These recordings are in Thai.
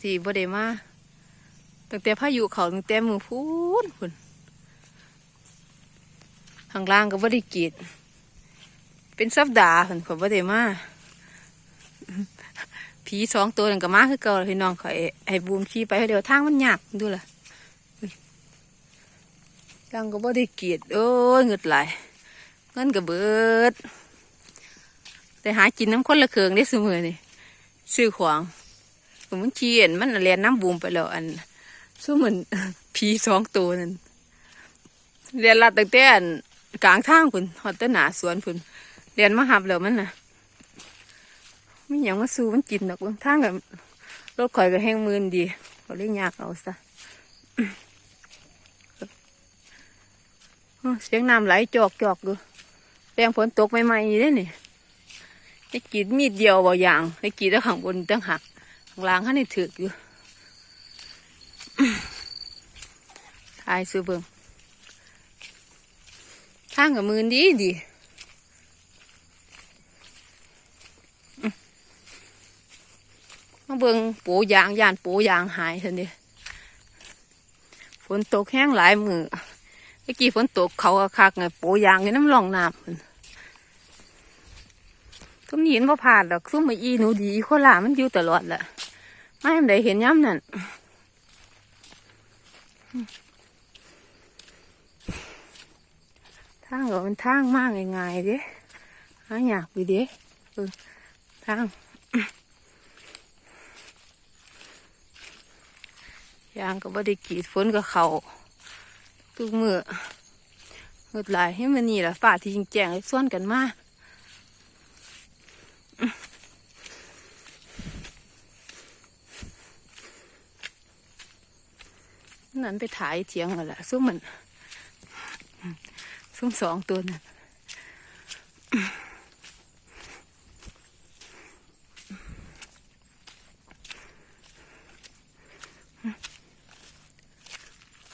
สีบ่ได้มาตั้งแต่พายุเขาตั้งแต่มือพูนพุ่นข้างล่างก็บ่ได้กรีด เป็นสัปดาห์พุ่นขอบ่ได้มาผีสองตัวนั่นก็มาคือเก่าล่ะพี่น้องขอยให้บูมขี่ไปเดี๋ยวทางมันยากดูล่ะอุ้ยล่างก็บ่ได้กรีดโอ้ยเงึดหลเงินก็เบิด แต่หากินน้ำคนละเครื่องได้เสมอนี่ซื้อขวาง มันขี้เห็นมันเรียนน้ำบูมไปแล้วอันสู้เหมือนผีสองตัวนั่นเรียนลัดตั้งแต่อันกลางทางพุ่นฮอดแตหนาสวนพุ่นเรียนมาหับแล้วมันน่ะไม่หยังมาสู้มันกินดอกบางทางกับรถข่อยก็แห้งมืนดีเขาเรียกยากเอาซะอ้อเสียงน้ำไหลจอกจอกดูแรงฝนตกใหม่ๆเด้นี่ได้กรีดมีดเดียวบ่อย่างได้กรีดแล้วข้างบนตั้งหักข้าง ล่างเขาในถือกอยู่ทายซื้อเบิ่งทางกับมือดีดีมาเบิ่งปูยางยานปูยางหายเถอะนี่ฝนตกแห้งหลายมือเมื่อกี้ฝนตกเขาคักไงปูยางอยู่น้ำรองน้ำพุ่นทุกนี้เห็นว่าผ่านดอกซุ่มมาอีหนูดีโคลามันอยู่ตลอดแหละ ไม่ได้เห็นย้ำนั่นทางก็เป็นทางมากง่ายๆเด้หาอยากไปเด้ทางยางก็บ่ได้กีดฝนกับเขาทุกมือเงิดหลายให้มันนี่แหละฝ่าที่จริงแจ้งให้ส่วนกันมา นั้นไปถ่ายเถียงกันแหละซุ่มมันซุ่มสองตัวนั่น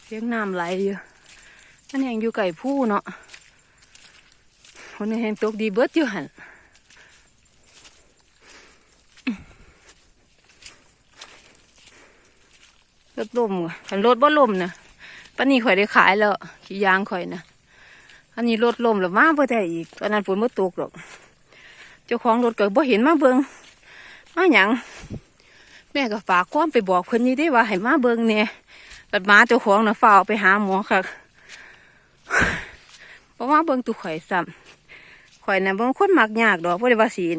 เลี้ยงน้ำไหลอยู่อันนี้ยังอยู่ไก่ผู้เนาะคนนี้เห็นตกดีเบิดอยู่หัน รถลมว่ะคันรถบ่ลมนะปันนี้ข่อยได้ขายแล้วขี่ยางข่อยนะอันนี้รถลมแล้วมาบ่ได้อีกตอนนั้นฝนบ่ตกหรอก เจ้าของรถก็บ่เห็นมาเบิงมาหยังแม่ก็ฝากความไปบอกเพิ่นนี่ได้ว่าให้มาเบิงเนี่ยบัดมาเจ้าของน่ะฝ้าไปหาหมอค่ะบ่มาเบิงตุข่อยซ้ำข่อยน่ะบ่เป็นคนมักยากดอกบ่ได้ว่าศีล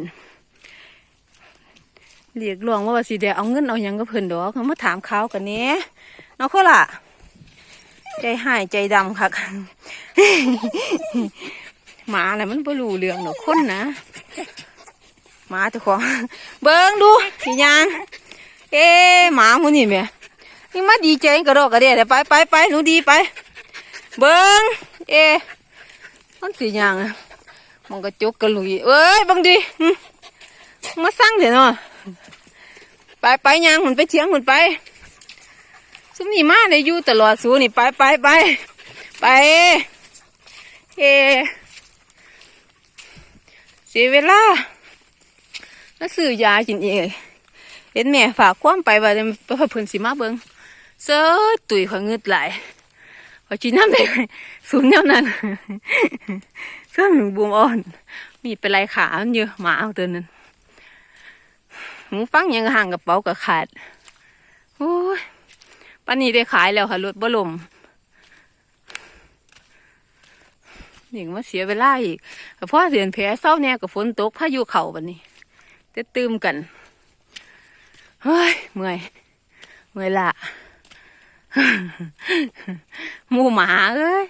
เรียกร้องว่าว่าสิได้เอาเงินเอาหยังกับเพิ่นดอกมาถามข่าวกันน่เนาะเขาล่ะ ใจหายใจดำค่ะหมาน่ะมันบ่รู้เรื่องดอกคนนะหมาเจ้าของเบิ่งดูสิยางเอ๊ะหมาหมูนี่แหม่นี่มาดีใจกระโดดกระเดียดไปไปไปหนูดีไป เบิ่งเอ๊ะมันสิยางอะมันก็จกกระลุยเอ้ยเบังดีมาสั่งเถอะเนาะ ไปไปยางหุ่นไปเถียงหุ่นไปซุมนี่มาได้อยู่ตลอดสูนี่ไปไปไปไปเอเสียเวลาแล้วซื้อยากินเองเห็นแม่ฝากความไปว่าเพิ่นสิมาเบิ่งเสื้อตุยขอยงืดไหลายขอยกินน้ำได้สูงแนวนั้นเสื้อหนูบวมอ่อน มีเป็นไรขามันเยอะหมาเอาตัวนั้น หมูฟังยังห่างกระเป๋ากับขาดโอ้ยปันนี้ได้ขายแล้วค่ะรถบ่ลมหญิงมาเสียเวลาอีกพ่อเสียนแผลเศร้าแน่กับฝนตกพายุเข่าบันนี้จะตืมกันเฮ้ยเมื่อยเมื่อยละหมูหมาเอ้ย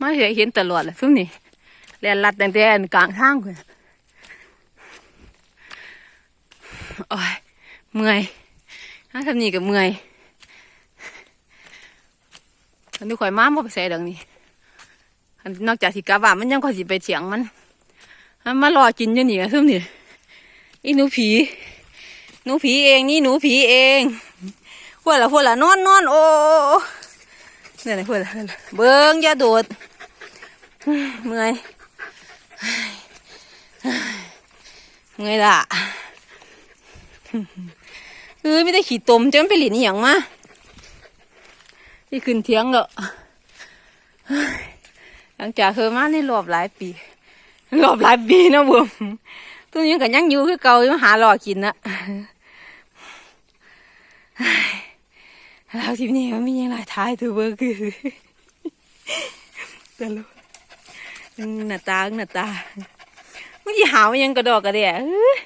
มาเห็นเห็นตลอดแหละซุ่มนี่แลนลัดตั้งแต่กลางทางเลยโอ้ย เมื่อยถ้าทำนี่ก็เมื่อยอันนี้ข่อยม้าบ่ไปใส่ดังนี้นอกจากสิกลับบ้ามันยังข่อยสิไปเถียงมันมันมารอกินอยู่นี่ซุ่มนี่อีหนูผี หนูผีเองนี่หนูผีเองพวกละพวกละนอนนอนโอ้เนี่ยนะพวกละเบิ้งอย่าโดดเมื่อยเมื่อยละ เออไม่ได้ขี่ตมจะมันไปหลินอหย่างมาที่ขึ้นเทียงเฮ้ยหลังจากเคยมาในรอบหลายปีรอบหลายปีนะบุ๋มตัวนี้ก็ยังอยู่คือเก่ายังหาหลอกินนะแล้วทีนี้มันมียังหลายท้ายตัวเบอร์คือตลกหน้าตาหน้าตาเมื่อกี้หาวยังกระดอกกระเดียเอ้ย